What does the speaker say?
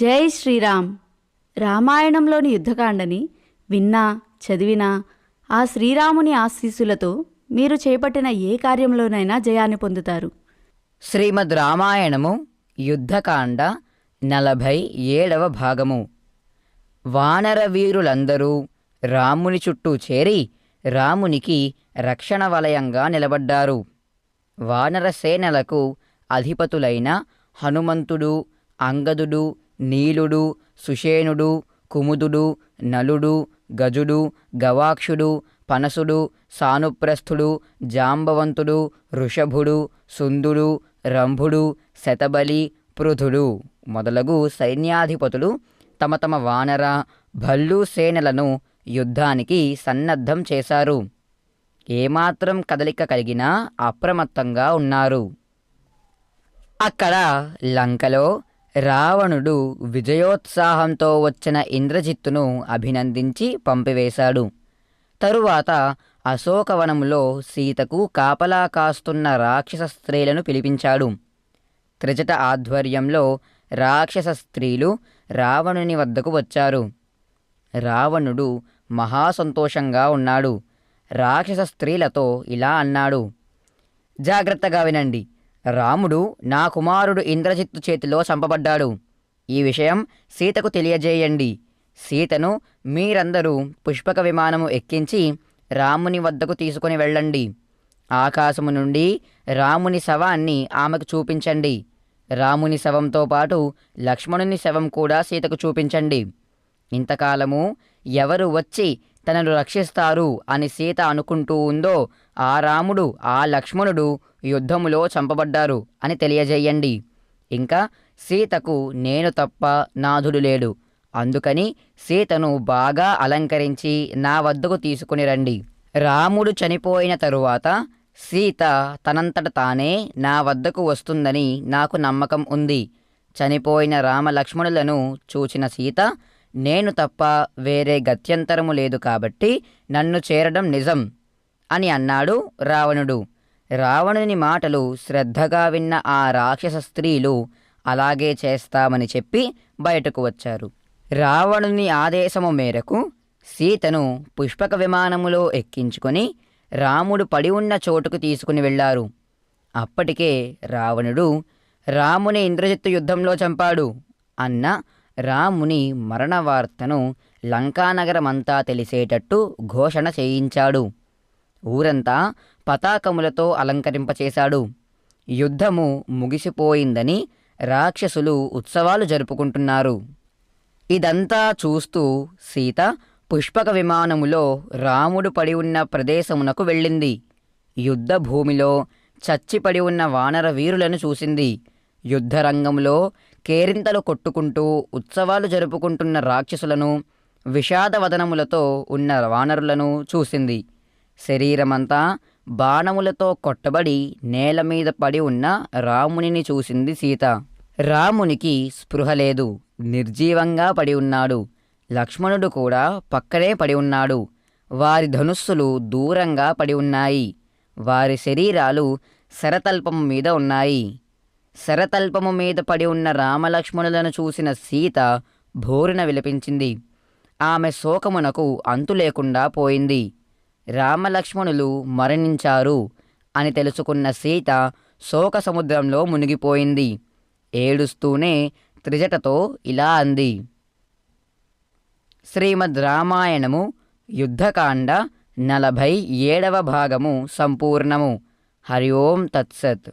జై శ్రీరామ్. రామాయణంలోని యుద్ధకాండని విన్నా చదివినా ఆ శ్రీరాముని ఆశీస్సులతో మీరు చేపట్టిన ఏ కార్యంలోనైనా జయాన్ని పొందుతారు. శ్రీమద్ రామాయణము యుద్ధకాండ నలభై ఏడవ భాగము. వానర వీరులందరూ రాముని చుట్టూ చేరి రామునికి రక్షణ వలయంగా నిలబడ్డారు. వానర సేనలకు అధిపతులైన హనుమంతుడు అంగదుడు నీలుడు సుషేణుడు కుముదుడు నలుడు గజుడు గవాక్షుడు పనసుడు సానుప్రస్థుడు జాంబవంతుడు ఋషభుడు సుందుడు రంభుడు శతబలి పృథుడు. మొదలగు సైన్యాధిపతులు తమ తమ వానర భల్లు సేనలను యుద్ధానికి సన్నద్ధం చేశారు. ఏమాత్రం కదలిక కలిగినా అప్రమత్తంగా ఉన్నారు. అక్కడ లంకలో రావణుడు విజయోత్సాహంతో వచ్చిన ఇంద్రజిత్తును అభినందించి పంపివేశాడు. తరువాత అశోకవనంలో సీతకు కాపలా కాస్తున్న రాక్షస స్త్రీలను పిలిపించాడు. త్రిజట ఆధ్వర్యంలో రాక్షస స్త్రీలు రావణుని వద్దకు వచ్చారు. రావణుడు మహాసంతోషంగా ఉన్నాడు. రాక్షస స్త్రీలతో ఇలా అన్నాడు. జాగ్రత్తగా వినండి. రాముడు నా కుమారుడు ఇంద్రజిత్తు చేతిలో చంపబడ్డాడు. ఈ విషయం సీతకు తెలియజేయండి. సీతను మీరందరూ పుష్పక విమానము ఎక్కించి రాముని వద్దకు తీసుకుని వెళ్ళండి. ఆకాశము నుండి రాముని శవాన్ని ఆమెకు చూపించండి. రాముని శవంతో పాటు లక్ష్మణుని శవం కూడా సీతకు చూపించండి. ఇంతకాలము ఎవరు వచ్చి తనను రక్షిస్తారు అని సీత అనుకుంటూ ఉందో ఆ రాముడు ఆ లక్ష్మణుడు యుద్ధములో చంపబడ్డారు అని తెలియజేయండి. ఇంకా సీతకు నేను తప్ప నాథుడు లేడు. అందుకని సీతను బాగా అలంకరించి నా వద్దకు తీసుకుని రండి. రాముడు చనిపోయిన తరువాత సీత తనంతట తానే నా వద్దకు వస్తుందని నాకు నమ్మకం ఉంది. చనిపోయిన రామలక్ష్మణులను చూచిన సీత నేను తప్ప వేరే గత్యంతరము లేదు కాబట్టి నన్ను చేరడం నిజం అని అన్నాడు రావణుడు. రావణుని మాటలు శ్రద్ధగా విన్న ఆ రాక్షస స్త్రీలు అలాగే చేస్తామని చెప్పి బయటకు వచ్చారు. రావణుని ఆదేశము మేరకు సీతను పుష్పక విమానములో ఎక్కించుకొని రాముడు పడి ఉన్న చోటుకు తీసుకుని వెళ్ళారు. అప్పటికే రావణుడు రాముని ఇంద్రజిత్తు యుద్ధంలో చంపాడు అన్న రాముని మరణ వార్తను లంకానగరమంతా తెలిసేటట్టు ఘోషణ చేయించాడు. ఊరంతా పతాకములతో అలంకరింపచేశాడు. యుద్ధము ముగిసిపోయిందని రాక్షసులు ఉత్సవాలు జరుపుకుంటున్నారు. ఇదంతా చూస్తూ సీత పుష్పక విమానములో రాముడు పడి ఉన్న ప్రదేశమునకు వెళ్ళింది. యుద్ధ భూమిలో చచ్చిపడి ఉన్న వానర వీరులను చూసింది. యుద్ధరంగంలో కేరింతలు కొట్టుకుంటూ ఉత్సవాలు జరుపుకుంటున్న రాక్షసులను విషాదవదనములతో ఉన్న వానరులను చూసింది. శరీరమంతా బాణములతో కొట్టబడి నేల మీద పడి ఉన్న రామునిని చూసింది సీత. రామునికి స్పృహ లేదు. నిర్జీవంగా పడి ఉన్నాడు. లక్ష్మణుడు కూడా పక్కనే పడి ఉన్నాడు. వారి ధనుస్సులు దూరంగా పడి ఉన్నాయి. వారి శరీరాలు శరతల్పము మీద ఉన్నాయి. శరతల్పము మీద పడి ఉన్న రామలక్ష్మణులను చూసిన సీత భోరున విలపించింది. ఆమె శోకమునకు అంతు లేకుండా పోయింది. రామలక్ష్మణులు మరణించారు అని తెలుసుకున్న సీత శోక సముద్రంలో మునిగిపోయింది. ఏడుస్తూనే త్రిజటతో ఇలా అంది. శ్రీమద్ రామాయణము యుద్ధకాండ నలభై ఏడవ భాగము సంపూర్ణము. హరి ఓం తత్సత్.